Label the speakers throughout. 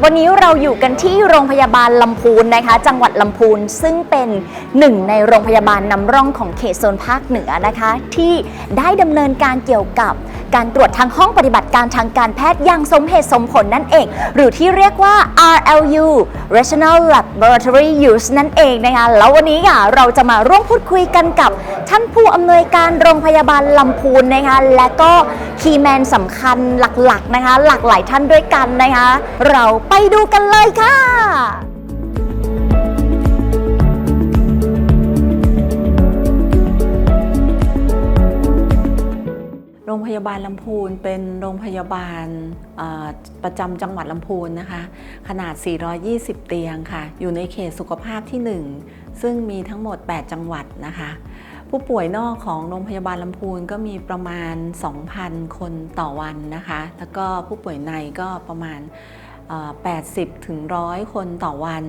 Speaker 1: วันนี้เราอยู่กันที่โรงพยาบาลลำพูนนะคะ จังหวัดลำพูนซึ่งเป็นหนึ่งในโรงพยาบาลนำร่องของเขตโซนภาคเหนือนะคะ ที่ได้ดำเนินการเกี่ยวกับการตรวจทางห้องปฏิบัติการทางการแพทย์อย่างสมเหตุสมผลนั่นเอง หรือที่เรียกว่า RLU Regional Laboratory Use นั่นเองนะคะ แล้ววันนี้ค่ะเราจะมาร่วมพูดคุยกันกับท่านผู้อำนวยการโรงพยาบาลลำพูนนะคะ และก็ คีย์แมนสำคัญหลักๆนะคะ หลากหลายท่านด้วยกันนะคะ เราไปดูกันเลยค่ะ
Speaker 2: โรงพยาบาลลำพูนเป็นโรงพยาบาลประจำจังหวัดลำพูนนะคะ ขนาด 420 เตียงค่ะ อยู่ในเขตสุขภาพที่ 1 ซึ่งมีทั้งหมด 8 จังหวัดนะคะ ผู้ป่วยนอกของโรงพยาบาลลำพูนก็มีประมาณ 2,000 คนต่อวันนะคะ แล้วก็ผู้ป่วยในก็ประมาณเอ่อ80ถึง100 คนต่อวัน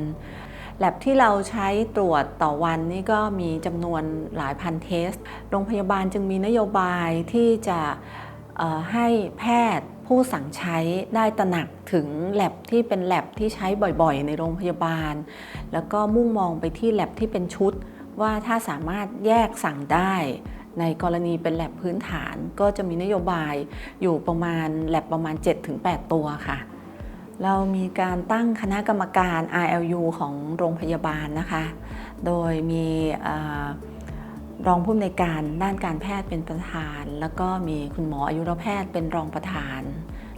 Speaker 2: แลบที่เราใช้ตรวจต่อวันนี่ก็มีจำนวนหลายพันเทส โรงพยาบาลจึงมีนโยบายที่จะให้แพทย์ผู้สั่งใช้ได้ตระหนักถึงแลบที่เป็นแลบที่ใช้บ่อยๆ ในโรงพยาบาล แล้วก็มุ่งมองไปที่แลบที่เป็นชุด ว่าถ้าสามารถแยกสั่งได้ในกรณีเป็นแลบพื้นฐานก็จะมีนโยบายอยู่ประมาณแลบประมาณ 7-8 ตัวค่ะ เรามีการตั้งคณะกรรมการ RLU ของโรงพยาบาลนะคะ โดยมีรองผู้อำนวยการด้านการแพทย์เป็นประธาน แล้วก็มีคุณหมออายุรแพทย์เป็นรองประธาน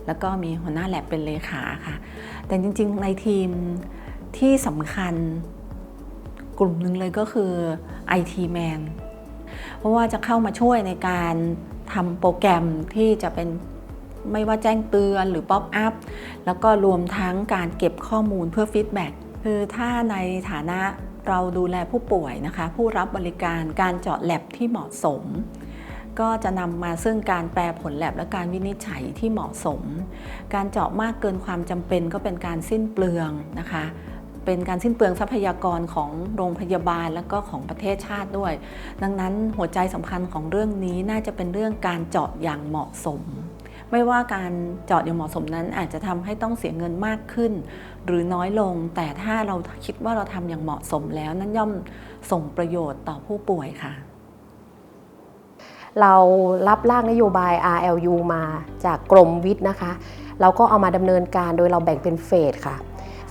Speaker 2: แล้วก็มีหัวหน้าแลบเป็นเลขาค่ะ แต่จริงๆในทีมที่สำคัญ กลุ่มหนึ่งเลยก็คือ IT Man เพราะว่าจะเข้ามาช่วยในการทำโปรแกรมที่จะเป็นไม่ว่าแจ้งเตือนหรือป๊อปอัพแล้วก็รวมทั้งการเก็บข้อมูลเพื่อฟีดแบ็กคือถ้าในฐานะเราดูแลผู้ป่วยนะคะ ผู้รับบริการการเจาะแลบที่เหมาะสม ก็จะนำมาซึ่งการแปลผลแลบและการวินิจฉัยที่เหมาะสม การเจาะมากเกินความจำเป็นก็เป็นการสิ้นเปลืองนะคะ เป็นการสิ้นเปลืองทรัพยากรของโรงพยาบาลและก็ของประเทศชาติด้วย ดังนั้นหัวใจสำคัญของเรื่องนี้น่าจะเป็นเรื่องการเจาะอย่างเหมาะสม ไม่ว่าการเจาะอย่างเหมาะสมนั้นอาจจะทำให้ต้องเสียเงินมากขึ้น หรือน้อยลง แต่ถ้าเราคิดว่าเราทำอย่างเหมาะสมแล้วนั่นย่อมส่งประโยชน์ต่อผู้ป่วยค่ะ
Speaker 3: เรารับร่างนโยบาย RLU มาจากกรมวิทย์นะคะ เราก็เอามาดำเนินการโดยเราแบ่งเป็นเฟสค่ะ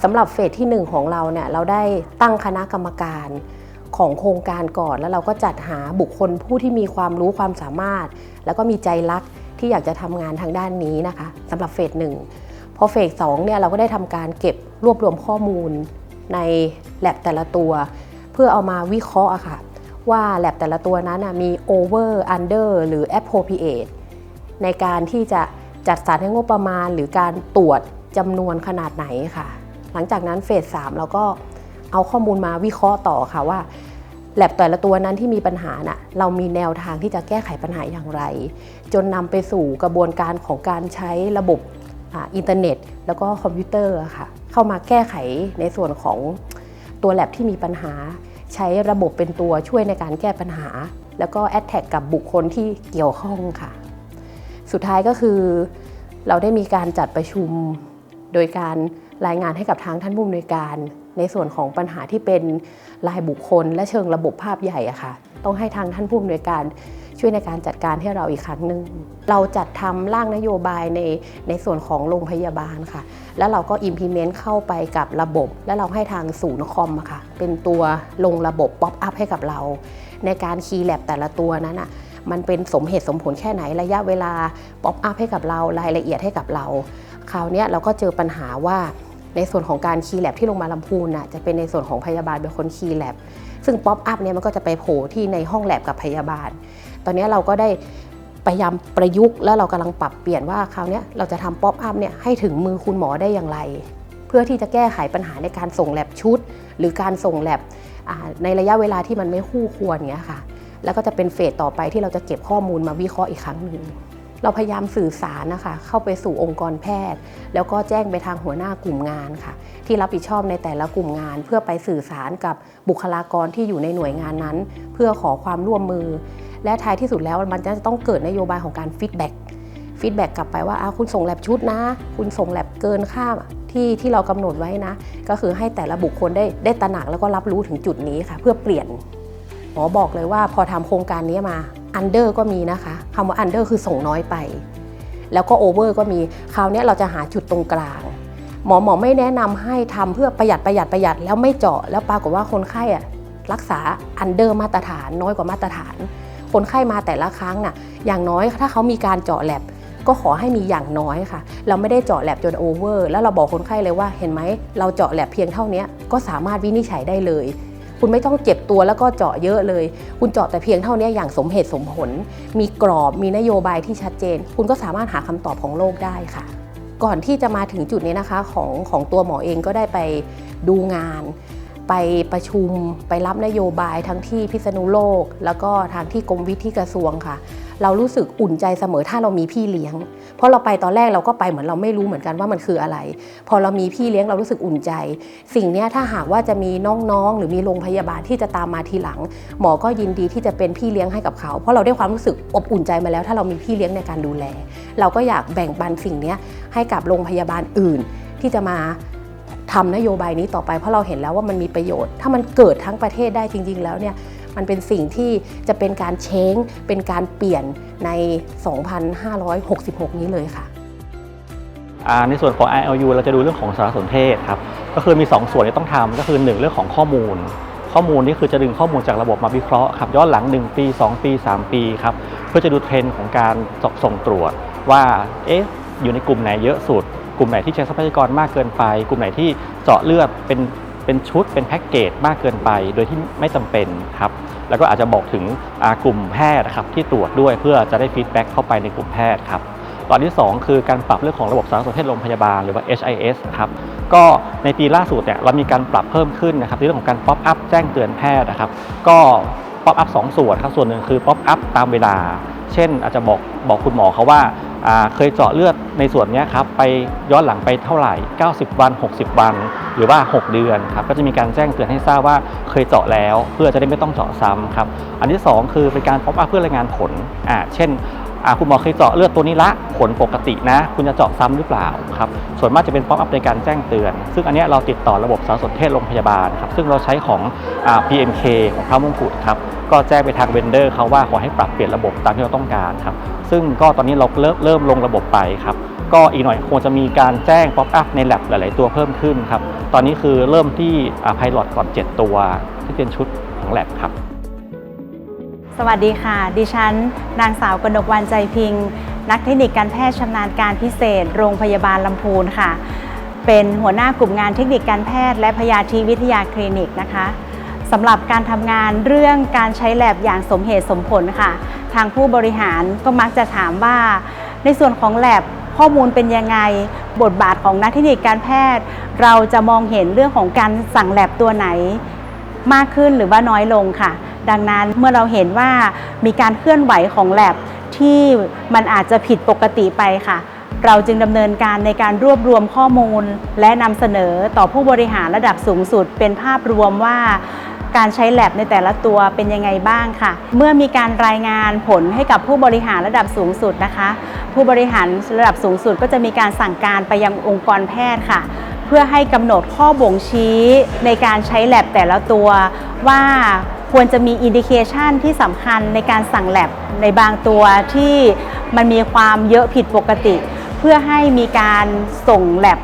Speaker 3: สำหรับเฟสที่ 1 ของเราเนี่ยเราได้ตั้งคณะกรรมการของโครงการก่อนแล้วเราก็จัดหาบุคคลผู้ที่มีความรู้ความสามารถ แล้วก็มีใจรักที่อยากจะทำงานทางด้านนี้นะคะสำหรับเฟสหนึ่งพอเฟสสองเนี่ยเราก็ได้ทำการเก็บรวบรวมข้อมูลในแลบแต่ละตัว เพื่อเอามาวิเคราะห์อะค่ะ ว่าแลบแต่ละตัวนั้นน่ะมี over under หรือ appropriate ในการที่จะจัดสรรให้งบประมาณหรือการตรวจจำนวนขนาดไหนค่ะ หลังจากนั้นเฟส3เราก็เอาข้อมูลมาวิเคราะห์ต่อค่ะว่าแลบแต่ละตัวนั้นที่มีปัญหาน่ะเรามีแนวทางที่จะแก้ไขปัญหาอย่างไร จนนำไปสู่กระบวนการของการใช้ระบบอินเทอร์เน็ต แล้วก็คอมพิวเตอร์ค่ะเข้ามาแก้ไขในส่วนของตัวแลบที่มีปัญหา ใช้ระบบเป็นตัวช่วยในการแก้ปัญหา แล้วก็แอดแท็กกับบุคคลที่เกี่ยวข้องค่ะ สุดท้ายก็คือเราได้มีการจัดประชุม โดยการรายงานให้กับทางท่านผู้อำนวยการ ในส่วนของปัญหาที่เป็นรายบุคคล และเชิงระบบภาพใหญ่อะค่ะ ต้องให้ทางท่านผู้อำนวยการช่วยในการจัดการให้เราอีกครั้งหนึ่งเราจัดทำร่างนโยบายในในส่วนของโรงพยาบาลค่ะ แล้วเราก็ implement เข้าไปกับระบบ แล้วเราให้ทางศูนย์คอมอะค่ะ เป็นตัวลงระบบป๊อปอัพให้กับเรา ในการคีย์แลบแต่ละตัวนั้นอะมันเป็นสมเหตุสมผลแค่ไหนระยะเวลาป๊อปอัพให้กับเรารายละเอียดให้กับเรา ราวนี้เราก็เจอปัญหาว่าในส่วนของการคีย์แลบที่ลงมาลำพูนน่ะจะเป็นในส่วนของพยาบาลเป็นคนคีย์แลบซึ่งป๊อปอัพเนี่ยมันก็จะไปโผล่ที่ในห้องแลบกับพยาบาล ตอนนี้เราก็ได้พยายามประยุกต์แล้วเรากำลังปรับเปลี่ยนว่าคราวนี้เราจะทำป๊อปอัพเนี่ยให้ถึงมือคุณหมอได้อย่างไร เพื่อที่จะแก้ไขปัญหาในการส่งแลบชุด หรือการส่งแลบในระยะเวลาที่มันไม่คู่ควรเงี้ยค่ะ แล้วก็จะเป็นเฟสต่อไปที่เราจะเก็บข้อมูลมาวิเคราะห์อีกครั้งหนึ่ง เราพยายามสื่อสารนะคะเข้าไปสู่องค์กรแพทย์ แล้วก็แจ้งไปทางหัวหน้ากลุ่มงานค่ะ ที่รับผิดชอบในแต่ละกลุ่มงาน เพื่อไปสื่อสารกับบุคลากรที่อยู่ในหน่วยงานนั้น เพื่อขอความร่วมมือ และท้ายที่สุดแล้วมันจะต้องเกิดนโยบายของการฟีดแบ็กฟีดแบ็กกลับไปว่าคุณส่งแลบชุดนะ คุณส่งแลบเกินค่าทที่ที่เรากำหนดไว้นะ ก็คือให้แต่ละบุคคลได้ได้ตระหนักแล้วก็รับรู้ถึงจุดนี้ค่ะ เพื่อเปลี่ยนหมอบอกเลยว่าพอทำโครงการนี้มา อันเดอร์ก็มีนะคะคำว่าอันเดอร์คือส่งน้อยไป แล้วก็โอเวอร์ก็มีคราวนี้เราจะหาจุดตรงกลาง หมอหมอไม่แนะนำให้ทำเพื่อประหยัดประหยัดประหยัดแล้วไม่เจาะ แล้วปรากฏว่าคนไข้อะรักษาอันเดอร์มาตรฐานน้อยกว่ามาตรฐาน คนไข้มาแต่ละครั้งน่ะอย่างน้อยถ้าเขามีการเจาะแลบก็ขอให้มีอย่างน้อยค่ะ เราไม่ได้เจาะแลบจนโอเวอร์ แล้วเราบอกคนไข้เลยว่าเห็นไหม เราเจาะแลบเพียงเท่านี้ก็สามารถวินิจฉัยได้เลย คุณไม่ต้องเจ็บตัวแล้วก็เจาะเยอะเลย คุณเจาะแต่เพียงเท่านี้อย่างสมเหตุสมผล มีกรอบมีนโยบายที่ชัดเจน คุณก็สามารถหาคำตอบของโลกได้ค่ะ ก่อนที่จะมาถึงจุดนี้นะคะของของตัวหมอเองก็ได้ไปดูงาน ไปประชุมไปรับนโยบายทั้งที่พิษณุโลก แล้วก็ทางที่กรมวิทย์ที่กระทรวงค่ะ เรารู้สึกอุ่นใจเสมอถ้าเรามีพี่เลี้ยง เพราะเราไปตอนแรกเราก็ไปเหมือนเราไม่รู้เหมือนกันว่ามันคืออะไร พอเรามีพี่เลี้ยงเรารู้สึกอุ่นใจ สิ่งนี้ถ้าหากว่าจะมีน้องๆ หรือมีโรงพยาบาลที่จะตามมาทีหลัง หมอก็ยินดีที่จะเป็นพี่เลี้ยงให้กับเขา เพราะเราได้ความรู้สึกอบอุ่นใจมาแล้ว ถ้าเรามีพี่เลี้ยงในการดูแล เราก็อยากแบ่งปันสิ่งนี้ให้กับโรงพยาบาลอื่นที่จะมาทำนโยบายนี้ต่อไปเพราะเราเห็นแล้วว่ามันมีประโยชน์ ถ้ามันเกิดทั้งประเทศได้จริง ๆ แล้วเนี่ย มันเป็นสิ่งที่จะเป็นการเช้งเป็นการเปลี่ยนใน 2566 นี้เลยค่ะ
Speaker 4: ในส่วนของ ILU เราจะดูเรื่องของสารสนเทศครับ ก็คือมี 2 ส่วนที่ต้องทำก็คือ 1 เรื่องของข้อมูล ข้อมูลนี่คือจะดึงข้อมูลจากระบบมาวิเคราะห์ครับย้อนหลัง 1 ปี 2 ปี 3 ปีครับเพื่อจะดูเทรนด์ของการส่งตรวจว่าเอ๊ะอยู่ในกลุ่มไหนเยอะสุด กลุ่มไหนที่ใช้ทรัพยากรมากเกินไป กลุ่มไหนที่เจาะเลือดเป็น เป็นชุดเป็นแพ็กเกจมากเกินไปโดยที่ไม่จำเป็นครับแล้วก็อาจจะบอกถึงกลุ่มแพทย์นะครับที่ตรวจด้วยเพื่อจะได้ฟีดแบ็กเข้าไปในกลุ่มแพทย์ครับตอนที่ 2 คือการปรับเรื่องของระบบสารสนเทศโรงพยาบาลหรือว่า HIS ครับก็ในปีล่าสุดเนี่ยเรามีการปรับเพิ่มขึ้นนะครับในเรื่องของการป๊อปอัพแจ้งเตือนแพทย์นะครับก็ป๊อปอัพสองส่วนครับส่วนหนึ่งคือป๊อปอัพตามเวลา เช่นอาจจะบอกบอกคุณหมอเขาว่า เคยเจาะเลือดในส่วนนี้ครับไปย้อนหลังไปเท่าไหร่ 90 วัน 60 วัน หรือว่า 6 เดือนครับก็จะมีการแจ้งเตือนให้ทราบว่าเคยเจาะแล้ว เพื่อจะได้ไม่ต้องเจาะซ้ำครับอันที่ 2 คือเป็นการป๊อปอัพเพื่อรายงานผลอ่าเช่นคุณหมอเคยเจาะเลือดตัวนี้ละผลปกตินะ คุณจะเจาะซ้ำหรือเปล่าครับส่วนมากจะเป็นป๊อปอัพในการแจ้งเตือน ซึ่งอันนี้เราติดต่อระบบสารสนเทศโรงพยาบาลครับซึ่งเราใช้ของอ PMK ของพระมงกุฎครับ ก็แจ้งไปทางเวนเดอร์เขาว่าขอให้ปรับเปลี่ยนระบบตามที่เราต้องการครับ ซึ่งก็ตอนนี้เราเริ่มเริ่มลงระบบไปครับก็อีกหน่อยคงจะมีการแจ้งป๊อปอัพใน l ล b หลาย ๆ ตัวเพิ่มขึ้นครับ ตอนนี้คือเริ่มที่ไพลอตก่อน 7 ตัว ที่เป็นชุดของ l ล b ครับ
Speaker 5: สวัสดีค่ะ ดิฉัน นางสาวกนกวันใจพิง นักเทคนิคการแพทย์ชำนาญการพิเศษ โรงพยาบาลลำพูนค่ะ เป็นหัวหน้ากลุ่มงานเทคนิคการแพทย์ และพยาธิวิทยาคลินิกนะคะ สำหรับการทำงานเรื่องการใช้แลบอย่างสมเหตุสมผลค่ะ ทางผู้บริหารก็มักจะถามว่า ในส่วนของแลบข้อมูลเป็นยังไง บทบาทของนักเทคนิคการแพทย์ เราจะมองเห็นเรื่องของการสั่งแลบตัวไหน มากขึ้นหรือว่าน้อยลงค่ะ ดังนั้นเมื่อเราเห็นว่ามีการเคลื่อนไหวของแลบที่มันอาจจะผิดปกติไปค่ะ เราจึงดำเนินการในการรวบรวมข้อมูล และนำเสนอต่อผู้บริหารระดับสูงสุด เป็นภาพรวมว่า การใช้แลบในแต่ละตัวเป็นยังไงบ้างค่ะ เมื่อมีการรายงานผลให้กับผู้บริหารระดับสูงสุดนะคะ ผู้บริหารระดับสูงสุดก็จะมีการสั่งการไปยังองค์กรแพทย์ค่ะ เพื่อให้กำหนดข้อบ่งชี้ในการใช้แลบแต่ละตัวว่าควรจะมีอินดิเคชันที่สำคัญในการสั่งแลบในบางตัวที่มันมีความเยอะผิดปกติ เพื่อให้มีการส่งแลบ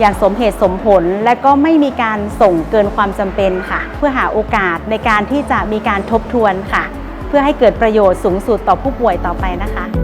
Speaker 5: อย่างสมเหตุสมผล และก็ไม่มีการส่งเกินความจำเป็นค่ะ เพื่อหาโอกาสในการที่จะมีการทบทวนค่ะ เพื่อให้เกิดประโยชน์สูงสุดต่อผู้ป่วยต่อไปนะคะ